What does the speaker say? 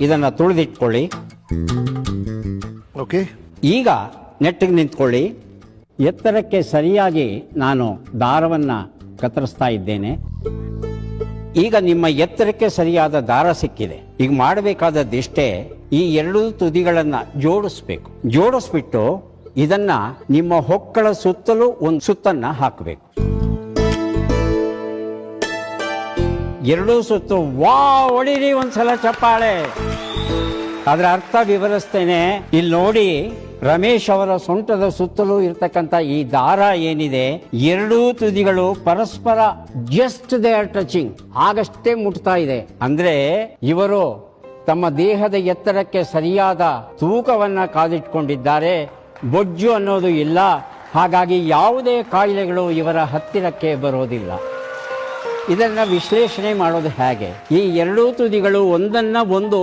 ಇದನ್ನ ತುಳಿದಿಟ್ಕೊಳ್ಳಿ. ಓಕೆ ಈಗ ನೆಟ್ಟಿಗೆ ನಿಂತ್ಕೊಳ್ಳಿ. ಎತ್ತರಕ್ಕೆ ಸರಿಯಾಗಿ ನಾನು ದಾರವನ್ನು ಕತ್ತರಿಸ್ತಾ ಇದ್ದೇನೆ. ಈಗ ನಿಮ್ಮ ಎತ್ತರಕ್ಕೆ ಸರಿಯಾದ ದಾರ ಸಿಕ್ಕಿದೆ. ಈಗ ಮಾಡಬೇಕಾದದ್ದಿಷ್ಟೇ ಈ ಎರಡೂ ತುದಿಗಳನ್ನ ಜೋಡಿಸ್ಬೇಕು. ಜೋಡಿಸ್ಬಿಟ್ಟು ಇದನ್ನ ನಿಮ್ಮ ಹೊಕ್ಕಳ ಸುತ್ತಲೂ ಒಂದು ಸುತ್ತನ್ನ ಹಾಕಬೇಕು. ಎರಡೂ ಸುತ್ತು ವಾ ಹೊಡಿರಿ ಒಂದ್ಸಲ ಚಪ್ಪಾಳೆ. ಅದರ ಅರ್ಥ ವಿವರಿಸ್ತೇನೆ. ಇಲ್ಲಿ ನೋಡಿ, ರಮೇಶ್ ಅವರ ಸೊಂಟದ ಸುತ್ತಲೂ ಇರತಕ್ಕಂತ ಈ ದಾರ ಏನಿದೆ, ಎರಡೂ ತುದಿಗಳು ಪರಸ್ಪರ ಜಸ್ಟ್ ದೇ ಆರ್ ಟಚಿಂಗ್ ಆಗಷ್ಟೇ ಮುಟ್ತಾ ಇದೆ. ಅಂದ್ರೆ, ಇವರು ತಮ್ಮ ದೇಹದ ಎತ್ತರಕ್ಕೆ ಸರಿಯಾದ ತೂಕವನ್ನ ಕಾದಿಟ್ಕೊಂಡಿದ್ದಾರೆ. ಬೊಜ್ಜು ಅನ್ನೋದು ಇಲ್ಲ. ಹಾಗಾಗಿ ಯಾವುದೇ ಕಾಯಿಲೆಗಳು ಇವರ ಹತ್ತಿರಕ್ಕೆ ಬರೋದಿಲ್ಲ. ಇದನ್ನ ವಿಶ್ಲೇಷಣೆ ಮಾಡೋದು ಹೇಗೆ? ಈ ಎರಡೂ ತುದಿಗಳು ಒಂದನ್ನ ಒಂದು